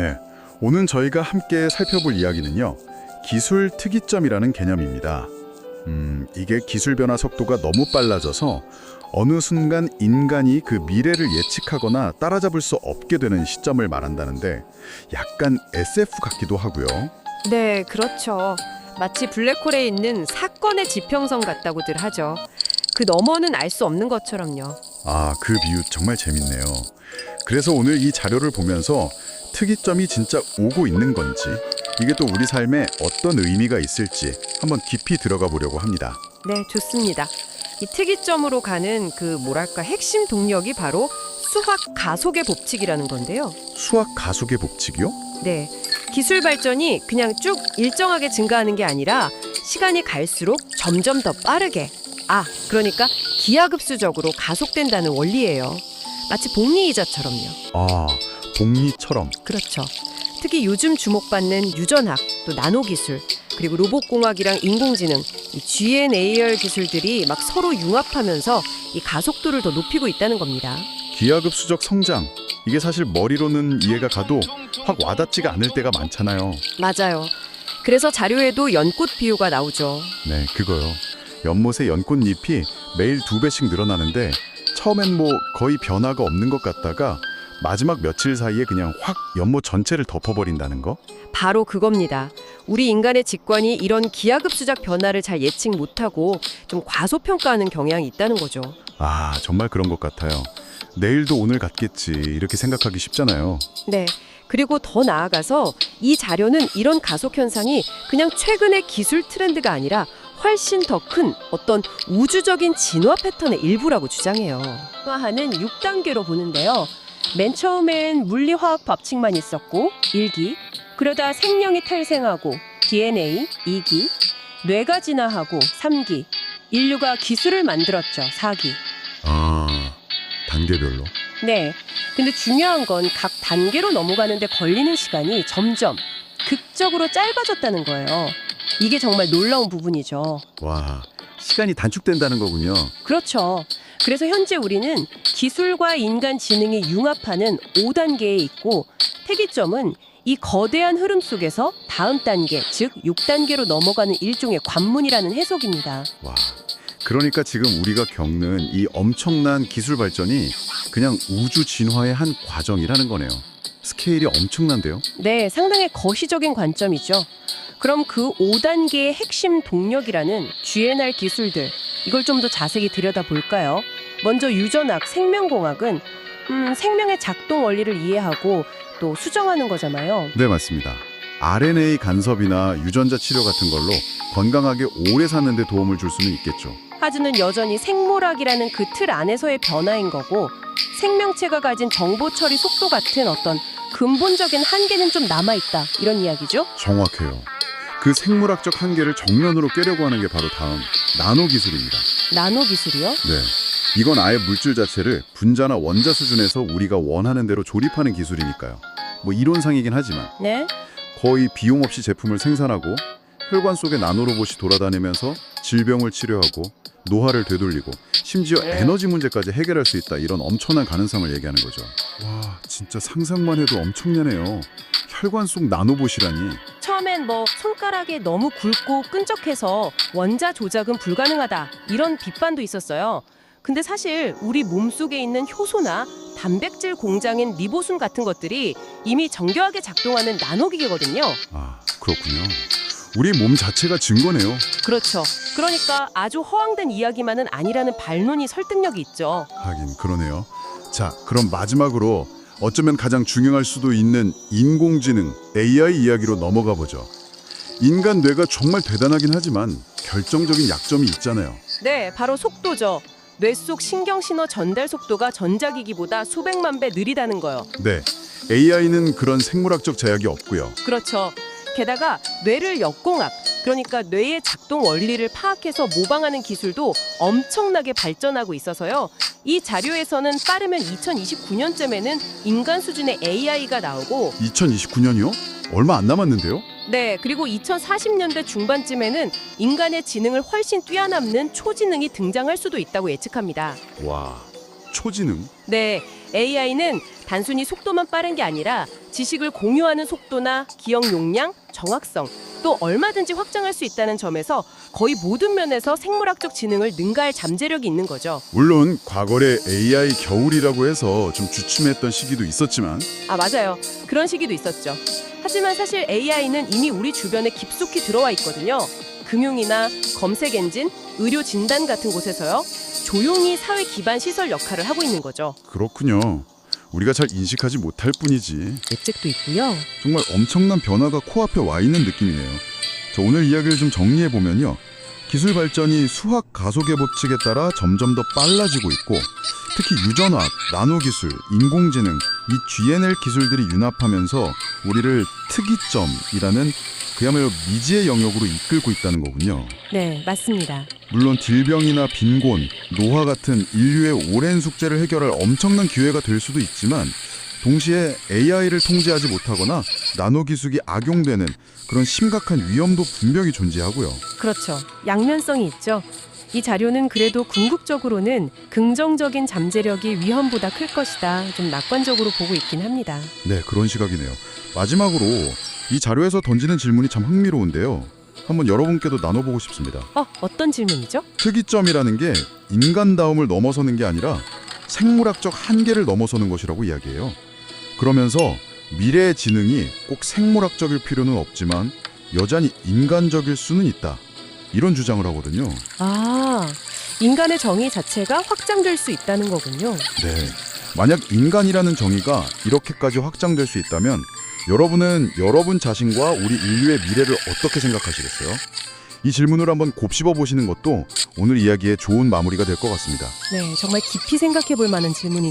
네, 오늘 저희가 함께 살펴볼 이야기는요. 기술 특이점이라는 개념입니다. 음, 이게 기술 변화 속도가 너무 빨라져서 어느 순간 인간이 그 미래를 예측하거나 따라잡을 수 없게 되는 시점을 말한다는데 약간 SF 같기도 하고요. 네, 그렇죠. 마치 블랙홀에 있는 사건의 지평선 같다고들 하죠. 그 너머는 알 수 없는 것처럼요. 아, 그 비유 정말 재밌네요. 그래서 오늘 이 자료를 보면서 특이점이 진짜 오고 있는 건지, 이게 또 우리 삶에 어떤 의미가 있을지 한번 깊이 들어가 보려고 합니다. 네, 좋습니다. 이 특이점으로 가는 그 뭐랄까 핵심 동력이 바로 수학 가속의 법칙이라는 건데요. 수학 가속의 법칙이요? 네. 기술 발전이 그냥 쭉 일정하게 증가하는 게 아니라 시간이 갈수록 점점 더 빠르게 아, 그러니까 기하급수적으로 가속된다는 원리예요. 마치 복리이자처럼요. 아, 복리처럼. 그렇죠. 특히 요즘 주목받는 유전학, 또 나노 기술, 그리고 로봇 공학이랑 인공지능, 이 GNAR 기술들이 막 서로 융합하면서 이 가속도를 더 높이고 있다는 겁니다. 기하급수적 성장. 이게 사실 머리로는 이해가 가도 확 와닿지가 않을 때가 많잖아요. 맞아요. 그래서 자료에도 연꽃 비유가 나오죠. 네, 그거요. 연못의 연꽃잎이 매일 두 배씩 늘어나는데 처음엔 뭐 거의 변화가 없는 것 같다가 마지막 며칠 사이에 그냥 확 연못 전체를 덮어버린다는 거? 바로 그겁니다. 우리 인간의 직관이 이런 기하급수적 변화를 잘 예측 못하고 좀 과소평가하는 경향이 있다는 거죠. 아, 정말 그런 것 같아요. 내일도 오늘 같겠지 이렇게 생각하기 쉽잖아요. 네. 그리고 더 나아가서 이 자료는 이런 가속 현상이 그냥 최근의 기술 트렌드가 아니라 훨씬 더 큰 어떤 우주적인 진화 패턴의 일부라고 주장해요. 진화하는 6단계로 보는데요. 맨 처음엔 물리화학 법칙만 있었고 1기, 그러다 생명이 탄생하고 DNA 2기, 뇌가 진화하고 3기, 인류가 기술을 만들었죠 4기. 아, 단계별로. 네. 근데 중요한 건 각 단계로 넘어가는데 걸리는 시간이 점점 극적으로 짧아졌다는 거예요. 이게 정말 놀라운 부분이죠. 와, 시간이 단축된다는 거군요. 그렇죠. 그래서 현재 우리는 기술과 인간 지능이 융합하는 5단계에 있고 특이점은 이 거대한 흐름 속에서 다음 단계, 즉 6단계로 넘어가는 일종의 관문이라는 해석입니다. 와. 그러니까 지금 우리가 겪는 이 엄청난 기술 발전이 그냥 우주 진화의 한 과정이라는 거네요. 스케일이 엄청난데요. 네, 상당히 거시적인 관점이죠. 그럼 그 5단계의 핵심 동력이라는 GNR 기술들, 이걸 좀 더 자세히 들여다볼까요? 먼저 유전학, 생명공학은 음, 생명의 작동 원리를 이해하고 또 수정하는 거잖아요. 네, 맞습니다. RNA 간섭이나 유전자 치료 같은 걸로 건강하게 오래 사는 데 도움을 줄 수는 있겠죠. 하지는 여전히 생물학이라는 그 틀 안에서의 변화인 거고 생명체가 가진 정보 처리 속도 같은 어떤 근본적인 한계는 좀 남아있다 이런 이야기죠. 정확해요. 그 생물학적 한계를 정면으로 깨려고 하는 게 바로 다음 나노 기술입니다. 나노 기술이요? 네. 이건 아예 물질 자체를 분자나 원자 수준에서 우리가 원하는 대로 조립하는 기술이니까요. 뭐 이론상이긴 하지만 네. 거의 비용 없이 제품을 생산하고 혈관 속에 나노로봇이 돌아다니면서 질병을 치료하고 노화를 되돌리고 심지어 네. 에너지 문제까지 해결할 수 있다 이런 엄청난 가능성을 얘기하는 거죠. 와 진짜 상상만 해도 엄청나네요. 혈관 속 나노봇이라니. 처음엔 뭐 손가락이 너무 굵고 끈적해서 원자 조작은 불가능하다 이런 비판도 있었어요. 근데 사실 우리 몸속에 있는 효소나 단백질 공장인 리보순 같은 것들이 이미 정교하게 작동하는 나노기계거든요. 아 그렇군요. 우리 몸 자체가 증거네요. 그렇죠. 그러니까 아주 허황된 이야기만은 아니라는 반론이 설득력이 있죠. 하긴 그러네요. 자, 그럼 마지막으로 어쩌면 가장 중요할 수도 있는 인공지능 AI 이야기로 넘어가 보죠. 인간 뇌가 정말 대단하긴 하지만 결정적인 약점이 있잖아요. 네, 바로 속도죠. 뇌 속 신경 신호 전달 속도가 전자기기보다 수백만 배 느리다는 거요. 네. AI는 그런 생물학적 제약이 없고요. 그렇죠. 게다가 뇌를 역공학, 그러니까 뇌의 작동 원리를 파악해서 모방하는 기술도 엄청나게 발전하고 있어서요. 이 자료에서는 빠르면 2029년쯤에는 인간 수준의 AI가 나오고 2029년이요? 얼마 안 남았는데요? 네, 그리고 2040년대 중반쯤에는 인간의 지능을 훨씬 뛰어넘는 초지능이 등장할 수도 있다고 예측합니다. 와, 초지능? 네, AI는 단순히 속도만 빠른 게 아니라 지식을 공유하는 속도나 기억 용량, 정확성, 또 얼마든지 확장할 수 있다는 점에서 거의 모든 면에서 생물학적 지능을 능가할 잠재력이 있는 거죠. 물론 과거에 AI 겨울이라고 해서 좀 주춤했던 시기도 있었지만 아, 맞아요. 그런 시기도 있었죠. 하지만 사실 AI는 이미 우리 주변에 깊숙이 들어와 있거든요. 금융이나 검색 엔진, 의료 진단 같은 곳에서요. 조용히 사회 기반 시설 역할을 하고 있는 거죠. 그렇군요. 우리가 잘 인식하지 못할 뿐이지 예측도 있고요. 정말 엄청난 변화가 코앞에 와 있는 느낌이네요. 자, 오늘 이야기를 좀 정리해 보면요. 기술 발전이 수학 가속의 법칙에 따라 점점 더 빨라지고 있고 특히 유전학, 나노 기술, 인공지능 이 GNL 기술들이 융합하면서 우리를 특이점이라는 그야말로 미지의 영역으로 이끌고 있다는 거군요. 네, 맞습니다. 물론 질병이나 빈곤, 노화 같은 인류의 오랜 숙제를 해결할 엄청난 기회가 될 수도 있지만 동시에 AI를 통제하지 못하거나 나노 기술이 악용되는 그런 심각한 위험도 분명히 존재하고요. 그렇죠. 양면성이 있죠. 이 자료는 그래도 궁극적으로는 긍정적인 잠재력이 위험보다 클 것이다. 좀 낙관적으로 보고 있긴 합니다. 네, 그런 시각이네요. 마지막으로 이 자료에서 던지는 질문이 참 흥미로운데요. 한번 여러분께도 나눠보고 싶습니다. 어, 어떤 질문이죠? 특이점이라는 게 인간다움을 넘어서는 게 아니라 생물학적 한계를 넘어서는 것이라고 이야기해요. 그러면서 미래의 지능이 꼭 생물학적일 필요는 없지만 여전히 인간적일 수는 있다. 이런 주장을 하거든요. 아, 인간의 정의 자체가 확장될 수 있다는 거군요. 네. 만약 인간이라는 정의가 이렇게까지 확장될 수 있다면 여러분은 여러분 자신과 우리 인류의 미래를 어떻게 생각하시겠어요? 이 질문을 한번 곱씹어 보시는 것도 오늘 이야기의 좋은 마무리가 될 것 같습니다. 네, 정말 깊이 생각해 볼 만한 질문이